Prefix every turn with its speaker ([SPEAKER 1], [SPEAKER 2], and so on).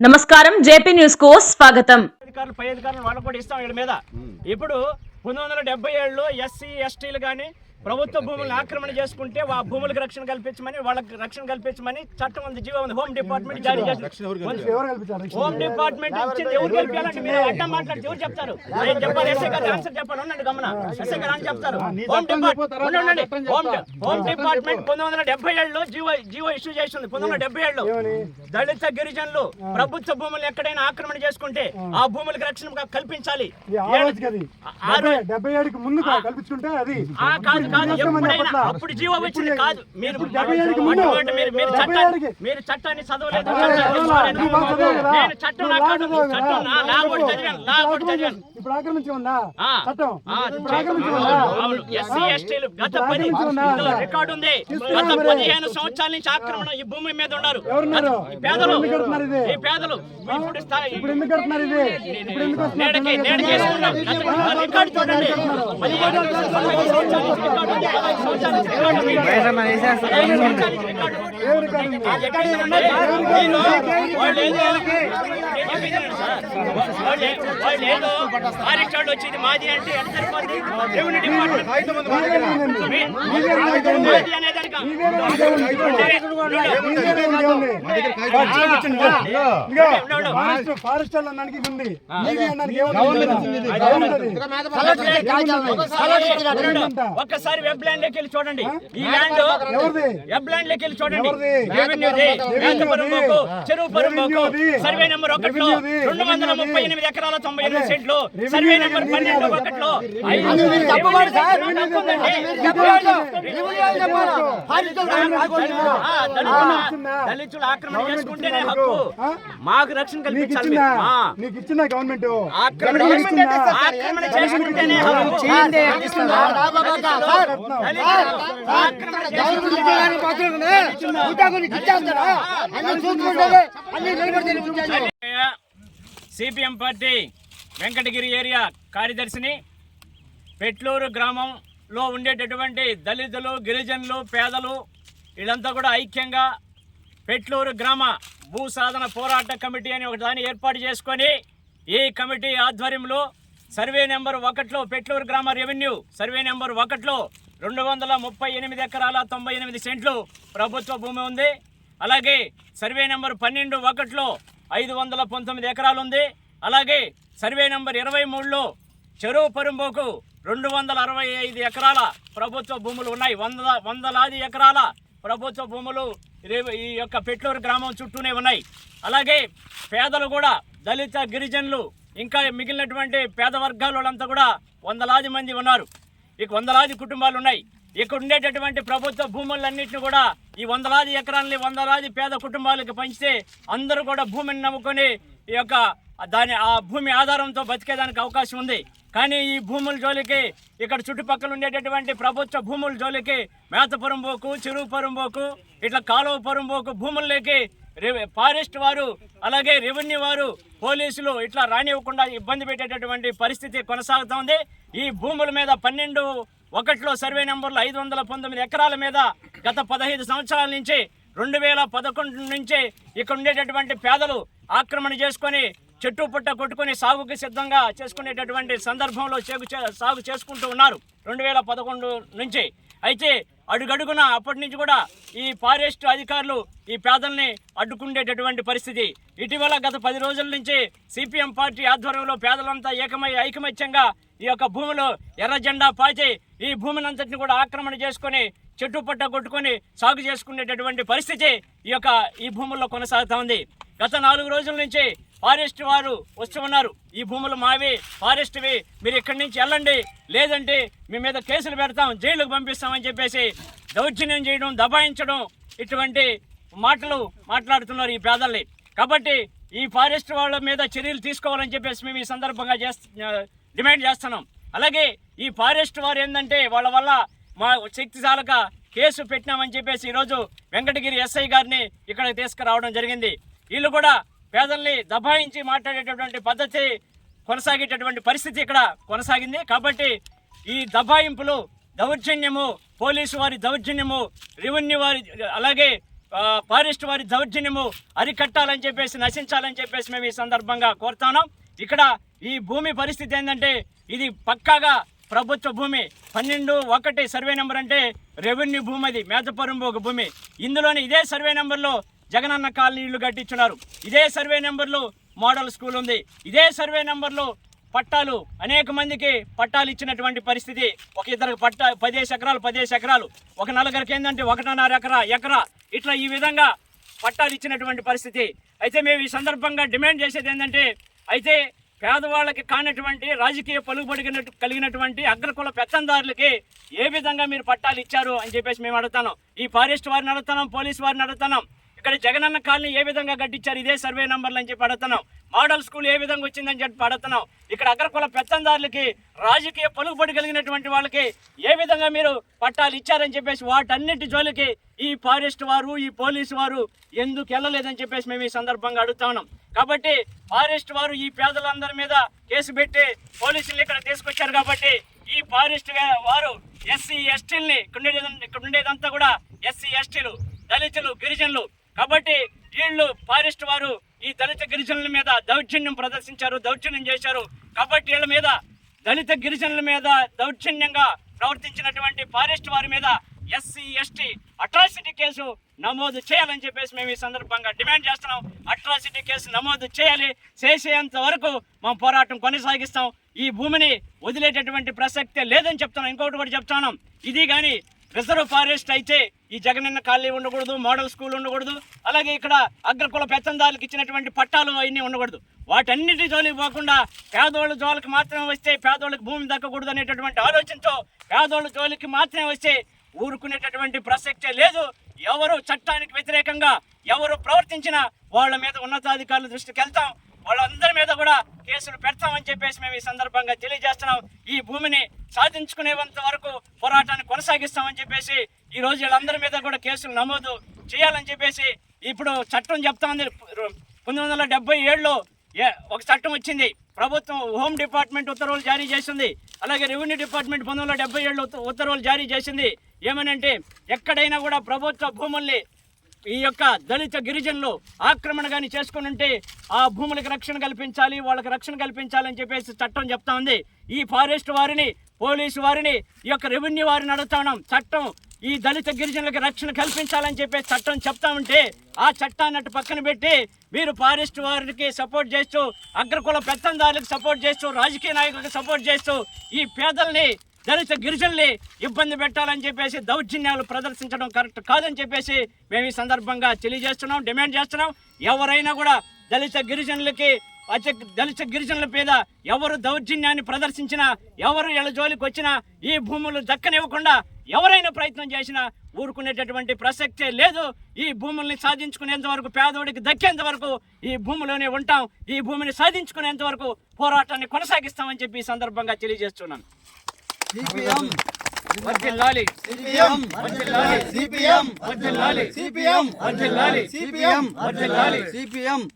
[SPEAKER 1] నమస్కారం జేపీ న్యూస్కు స్వాగతం.
[SPEAKER 2] అధికారులు పై అధికారులు వాళ్ళకు కూడా ఇస్తాం వీళ్ళ మీద. ఇప్పుడు పంతొమ్మిది వందల డెబ్బై ఏడులో ఎస్సీ ఎస్టీలు కానీ ప్రభుత్వ భూములను ఆక్రమణ చేసుకుంటే ఆ భూములకు రక్షణ కల్పించమని వాళ్ళకి రక్షణ కల్పించమని చట్టం ఉంది జీవో ఉంది. హోమ్ డిపార్ట్మెంట్ జారీ చేసింది హోమ్ డిపార్ట్మెంట్ ఇచ్చింది ఎవరు మీరు అడ్డం మాట్లాడితే ఎవరు చెప్తారు? నేను చెప్పాలి ఎస్ఐ గారు ఆన్సర్ చెప్పాలి ఉండండి గమన. ఎస్ఐ గారు అని చెప్తారు. Home department home home department పంతొమ్మిది వందల డెబ్బై ఏడులో జీవో జీవో ఇష్యూ చేసింది పంతొమ్మిది వందల డెబ్బై ఏడులో. దళిత గిరిజనులు ప్రభుత్వ భూములు ఎక్కడైనా ఆక్రమణ చేసుకుంటే ఆ భూములకు రక్షణ కల్పించాలి.
[SPEAKER 3] ఆ
[SPEAKER 2] రోజు-
[SPEAKER 3] డెబ్బై ఏడుకి ముందు కల్పించుకుంటే అది
[SPEAKER 2] ఆ కాదు. కాదు ఎప్పుడైనా. అప్పుడు జీవో వచ్చింది కాదు మీరు మీరు చట్టాన్ని. మీరు చట్టాన్ని చదవలేదు? నేను చట్టం
[SPEAKER 3] బాగా
[SPEAKER 2] కాదు. చట్టం నా- నా కూడా చదివాను నా కూడా చదివాను
[SPEAKER 3] ఇప్పుడు ఆక్రమించి ఉందా
[SPEAKER 2] ఆ.
[SPEAKER 3] చట్టం. ఇప్పుడు ఆక్రమించి ఉందా
[SPEAKER 2] అవును ఎస్సీ ఎస్టీలు గత
[SPEAKER 3] ఇప్పుడు
[SPEAKER 2] పది
[SPEAKER 3] ఆక్రమించి ఉందా?
[SPEAKER 2] ఇందులో రికార్డు ఉంది. గత. పదిహేను సంవత్సరాల నుంచి ఆక్రమణ ఈ భూమి మీద ఉన్నారు.
[SPEAKER 3] ఎవరున్నారు?
[SPEAKER 2] పేదలు.
[SPEAKER 3] కడుతున్నారు ఇది?
[SPEAKER 2] ఈ పేదలు. ఇప్పుడు
[SPEAKER 3] ఎందుకు కడుతున్నారు ఇది? ఇప్పుడు ఎందుకు వస్తున్నారు?
[SPEAKER 2] వాళ్ళు వచ్చింది మాది అంటే ఎంత రెవెన్యూ డిపార్ట్మెంట్.
[SPEAKER 3] మీదే రికార్డు ఫారెస్ట్ అన్నానికి ఉంది?
[SPEAKER 2] ఒక్కసారి వెబ్ ల్యాండ్లోకి వెళ్ళి చూడండి ఈ ల్యాండ్? వెబ్ ల్యాండ్లోకి వెళ్ళి చూడండి చెరువు పరుంబోకు. సర్వే నెంబర్ ఒకటిలో. రెండు వందల ముప్పై. ఎనిమిది ఎకరాల తొంభై ఎనిమిది. సెంట్లు సర్వే నెంబర్ పన్నెండు ఒకటిలో దళితుల- ఆక్రమణ చేసుకుంటేనే హక్కు? మాకు రక్షణ కల్పించాలి.
[SPEAKER 3] ఇచ్చిందా గవర్నమెంట్.
[SPEAKER 2] ఆక్రమణ చేసుకుంటేనే హక్కు. సిపిఎం పార్టీ వెంకటగిరి ఏరియా కార్యదర్శిని పెట్లూరు లో ఉండేటటువంటి దళితులు గిరిజనులు పేదలు వీళ్ళంతా కూడా ఐక్యంగా పెట్లూరు గ్రామ భూ సాధన పోరాట కమిటీ అని ఒక దాన్ని ఏర్పాటు చేసుకొని ఈ కమిటీ ఆధ్వర్యంలో సర్వే నెంబర్ ఒకటిలో పెట్లూరు గ్రామ రెవెన్యూ సర్వే నెంబర్ ఒకటిలో రెండు వందల ముప్పై ఎనిమిది ఎకరాల తొంభై ఎనిమిది సెంట్లు ప్రభుత్వ భూమి ఉంది. అలాగే సర్వే నెంబర్ పన్నెండు ఒకటిలో ఐదు వందల పంతొమ్మిది ఎకరాలు ఉంది. అలాగే సర్వే నెంబర్ ఇరవై మూడులో చెరువు పరుంబోకు రెండు వందల అరవై ఐదు ఎకరాల ప్రభుత్వ భూములు ఉన్నాయి. వంద వందలాది ఎకరాల ప్రభుత్వ భూములు ఈ యొక్క పెట్లూరు గ్రామం చుట్టూనే ఉన్నాయి. అలాగే పేదలు కూడా దళిత గిరిజనులు ఇంకా మిగిలినటువంటి పేద వర్గాల కూడా వందలాది మంది ఉన్నారు. ఇక వందలాది కుటుంబాలు ఉన్నాయి. ఇక్కడ ఉండేటటువంటి ప్రభుత్వ భూములన్నింటినీ కూడా ఈ వందలాది ఎకరాలని వందలాది పేద కుటుంబాలకు పంచితే అందరూ కూడా భూమిని నమ్ముకొని ఈ యొక్క దాని ఆ భూమి ఆధారంతో బతికేదానికి అవకాశం ఉంది. కానీ ఈ భూముల జోలికి ఇక్కడ చుట్టుపక్కల ఉండేటటువంటి ప్రభుత్వ భూముల జోలికి మేతపురం పోకు చెరువు పరుంబోకు ఇట్లా కాలువ పరుంబోకు భూముల్లోకి ఫారెస్ట్ వారు అలాగే రెవెన్యూ వారు పోలీసులు ఇట్లా రానివ్వకుండా ఇబ్బంది పెట్టేటటువంటి పరిస్థితి కొనసాగుతోంది ఈ భూముల మీద పన్నెండు ఒకటిలో సర్వే నెంబర్లు ఐదు వందల పంతొమ్మిది ఎకరాల మీద గత పదహైదు సంవత్సరాల నుంచి రెండు వేల పదకొండు నుంచి ఇక్కడ ఉండేటటువంటి పేదలు ఆక్రమణ చేసుకొని చెట్టు పుట్ట కొట్టుకొని సాగుకి సిద్ధంగా చేసుకునేటటువంటి సందర్భంలో చేగు సాగు చేసుకుంటూ ఉన్నారు. రెండు వేల పదకొండు నుంచి. అయితే అడుగడుగున అప్పటి నుంచి కూడా ఈ ఫారెస్ట్ అధికారులు ఈ పేదల్ని అడ్డుకుండేటటువంటి పరిస్థితి. ఇటీవల గత పది రోజుల నుంచి సిపిఎం పార్టీ ఆధ్వర్యంలో పేదలంతా ఏకమై ఐకమత్యంగా ఈ యొక్క భూమిలో ఎర్ర జెండా పాచి ఈ భూమిని అంతటిని కూడా ఆక్రమణ చేసుకొని చెట్టు పట్ట కొట్టుకొని సాగు చేసుకునేటటువంటి పరిస్థితి ఈ యొక్క ఈ భూముల్లో కొనసాగుతూ ఉంది. గత నాలుగు రోజుల నుంచి ఫారెస్ట్ వారు వస్తూ ఉన్నారు ఈ భూములు మావి ఫారెస్ట్వి. మీరు ఇక్కడి నుంచి వెళ్ళండి. లేదంటే మీ మీద కేసులు పెడతాం జైలుకు పంపిస్తామని చెప్పేసి దౌర్జన్యం చేయడం దబాయించడం ఇటువంటి మాటలు మాట్లాడుతున్నారు ఈ పేదల్ని కాబట్టి ఈ ఫారెస్ట్ వాళ్ళ మీద చర్యలు తీసుకోవాలని చెప్పేసి మేము ఈ సందర్భంగా చేస్త డిమాండ్ చేస్తున్నాం. అలాగే ఈ ఫారెస్ట్ వారు ఏంటంటే వాళ్ళ వల్ల మా శక్తి చాలక కేసు పెట్టినామని చెప్పేసి ఈరోజు వెంకటగిరి ఎస్ఐ గారిని ఇక్కడికి తీసుకురావడం జరిగింది. వీళ్ళు కూడా పేదల్ని దబాయించి మాట్లాడేటటువంటి పద్ధతి కొనసాగేటటువంటి పరిస్థితి ఇక్కడ కొనసాగింది. కాబట్టి ఈ దబాయింపులు దౌర్జన్యము పోలీసు వారి దౌర్జన్యము రెవెన్యూ వారి అలాగే ఫారెస్ట్ వారి దౌర్జన్యము అరికట్టాలని చెప్పేసి నశించాలని చెప్పేసి మేము ఈ సందర్భంగా కోరుతున్నాం. ఇక్కడ ఈ భూమి పరిస్థితి ఏంటంటే ఇది పక్కాగా ప్రభుత్వ భూమి. పన్నెండు ఒకటి సర్వే నెంబర్ అంటే రెవెన్యూ భూమి అది మేతపరుంబు ఒక భూమి. ఇందులోని ఇదే సర్వే నెంబర్లో జగనన్న కాలనీ ఇల్లు కట్టించున్నారు. ఇదే సర్వే నెంబర్లో మోడల్ స్కూల్ ఉంది. ఇదే సర్వే నెంబర్లో పట్టాలు అనేక మందికి పట్టాలు ఇచ్చినటువంటి పరిస్థితి. ఒక ఇద్దరికి పట్టా పదిహేను ఎకరాలు పదిహేను ఎకరాలు. ఒక నలుగురికి ఏంటంటే ఒకటిన్నర ఎకరా ఎకరా. ఇట్లా ఈ విధంగా పట్టాలు ఇచ్చినటువంటి పరిస్థితి. అయితే మేము ఈ సందర్భంగా డిమాండ్ చేసేది ఏంటంటే అయితే పేదవాళ్ళకి కానటువంటి రాజకీయ పలుకుబడి కలిగినటువంటి అగ్రకుల పెత్తందారులకి ఏ విధంగా మీరు పట్టాలు ఇచ్చారు అని చెప్పేసి మేము అడుగుతాను. ఈ ఫారెస్ట్ వారిని అడుగుతున్నాం పోలీస్ వారిని అడుగుతున్నాం. ఇక్కడ జగనన్న కాలనీ ఏ విధంగా కట్టించారు? ఇదే సర్వే నంబర్లు అని చెప్పి అడుగుతున్నాం. మోడల్ స్కూల్ ఏ విధంగా వచ్చిందని చెప్పి అడుగుతున్నాం. ఇక్కడ అగ్రకుల పెత్తందారులకి రాజకీయ పలుకుబడి కలిగినటువంటి వాళ్ళకి ఏ విధంగా మీరు పట్టాలు ఇచ్చారని చెప్పేసి వాటన్నిటి జోలికి ఈ ఫారెస్ట్ వారు ఈ పోలీసు వారు ఎందుకు వెళ్ళలేదని చెప్పేసి మేము ఈ సందర్భంగా అడుగుతా ఉన్నాం. కాబట్టి ఫారెస్ట్ వారు ఈ పేదలందరి మీద కేసు పెట్టి పోలీసులు ఇక్కడ తీసుకొచ్చారు కాబట్టి ఈ ఫారెస్ట్ వారు ఎస్సీ ఎస్టీల్ని ఇక్కడ ఉండేది ఇక్కడ ఉండేదంతా కూడా ఎస్సీ ఎస్టీలు దళితులు గిరిజనులు కాబట్టి వీళ్ళు ఫారెస్ట్ వారు ఈ దళిత గిరిజనుల మీద దౌర్జన్యం ప్రదర్శించారు దౌర్జన్యం చేశారు. కాబట్టి వీళ్ళ మీద దళిత గిరిజనుల మీద దౌర్జన్యంగా ప్రవర్తించినటువంటి ఫారెస్ట్ వారి మీద ఎస్సీ ఎస్టీ అట్రాసిటీ కేసు నమోదు చేయాలని చెప్పేసి మేము ఈ సందర్భంగా డిమాండ్ చేస్తున్నాం. అట్రాసిటీ కేసు నమోదు చేయాలి. చేసేంత వరకు మా పోరాటం కొనసాగిస్తాం. ఈ భూమిని వదిలేటటువంటి ప్రసక్తే లేదని చెప్తున్నాం. ఇంకొకటి కూడా చెప్తున్నాం ఇది కానీ రిజర్వ్ ఫారెస్ట్ అయితే ఈ జగనన్న ఖాళీ ఉండకూడదు మోడల్ స్కూల్ ఉండకూడదు అలాగే ఇక్కడ అగ్రకుల పెత్తందారులకు ఇచ్చినటువంటి పట్టాలు అవన్నీ ఉండకూడదు. వాటన్నిటి జోలికి పోకుండా పేదోళ్ళ జోలికి మాత్రమే వస్తే పేదోళ్ళకి భూమి దక్కకూడదు అనేటటువంటి ఆలోచనతో పేదోళ్ళ జోలికి మాత్రమే వస్తే ఊరుకునేటటువంటి ప్రసక్తే లేదు. ఎవరు చట్టానికి వ్యతిరేకంగా ఎవరు ప్రవర్తించినా వాళ్ళ మీద ఉన్నతాధికారుల దృష్టికి వెళ్తాం. వాళ్ళందరి మీద కూడా కేసులు పెడతామని చెప్పేసి మేము ఈ సందర్భంగా తెలియజేస్తున్నాం. ఈ భూమిని సాధించుకునేంత వరకు పోరాటాన్ని కొనసాగిస్తామని చెప్పేసి ఈ రోజు వీళ్ళందరి మీద కూడా కేసులు నమోదు చేయాలని చెప్పేసి ఇప్పుడు చట్టం చెప్తా ఉంది పంతొమ్మిది వందల డెబ్బై ఏడులో ఏ- ఒక చట్టం వచ్చింది. ప్రభుత్వం హోమ్ డిపార్ట్మెంట్ ఉత్తర్వులు జారీ చేసింది. అలాగే రెవెన్యూ డిపార్ట్మెంట్ పంతొమ్మిది వందల డెబ్బై ఏడులో ఉత్తర్వులు జారీ చేసింది. ఏమనంటే ఎక్కడైనా కూడా ప్రభుత్వ భూముల్ని ఈ యొక్క దళిత గిరిజనులు ఆక్రమణ కానీ చేసుకుని ఉంటే ఆ భూములకు రక్షణ కల్పించాలి వాళ్ళకి రక్షణ కల్పించాలని చెప్పేసి చట్టం చెప్తా ఉంది. ఈ ఫారెస్ట్ వారిని పోలీసు వారిని ఈ యొక్క రెవెన్యూ వారిని అడుగుతా ఉన్నాం. చట్టం ఈ దళిత గిరిజనులకు రక్షణ కల్పించాలని చెప్పేసి చట్టం చెప్తా ఉంటే ఆ చట్టాన్ని అటు పక్కన పెట్టి మీరు ఫారెస్ట్ వారికి సపోర్ట్ చేస్తూ అగ్రకుల పెత్తందారులకు సపోర్ట్ చేస్తూ రాజకీయ నాయకులకు సపోర్ట్ చేస్తూ ఈ పేదల్ని దళిత గిరిజనుల్ని ఇబ్బంది పెట్టాలని చెప్పేసి దౌర్జన్యాలు ప్రదర్శించడం కరెక్ట్ కాదని చెప్పేసి మేము ఈ సందర్భంగా తెలియజేస్తున్నాం డిమాండ్ చేస్తున్నాం. ఎవరైనా కూడా దళిత గిరిజనులకి అత్య దళిత గిరిజనుల మీద ఎవరు దౌర్జన్యాన్ని ప్రదర్శించినా ఎవరు ఇళ్ళ జోలికి వచ్చినా ఈ భూములు దక్కనివ్వకుండా ఎవరైనా ప్రయత్నం చేసినా ఊరుకునేటటువంటి ప్రసక్తే లేదు. ఈ భూముల్ని సాధించుకునేంత వరకు పేదోడికి దక్కేంత వరకు ఈ భూమిలోనే ఉంటాం. ఈ భూమిని సాధించుకునేంత వరకు పోరాటాన్ని కొనసాగిస్తామని చెప్పి ఈ సందర్భంగా తెలియజేస్తున్నాను.
[SPEAKER 4] సిపిఎం.
[SPEAKER 2] వర్ధిల్లాలి.
[SPEAKER 4] సిపిఎం.
[SPEAKER 2] వర్ధిల్లాలి.
[SPEAKER 4] సిపిఎం.
[SPEAKER 2] వర్ధిల్లాలి.
[SPEAKER 4] సిపిఎం.
[SPEAKER 2] వర్ధిల్లాలి.
[SPEAKER 4] సిపిఎం.
[SPEAKER 2] వర్ధిల్లాలి.
[SPEAKER 4] సిపిఎం.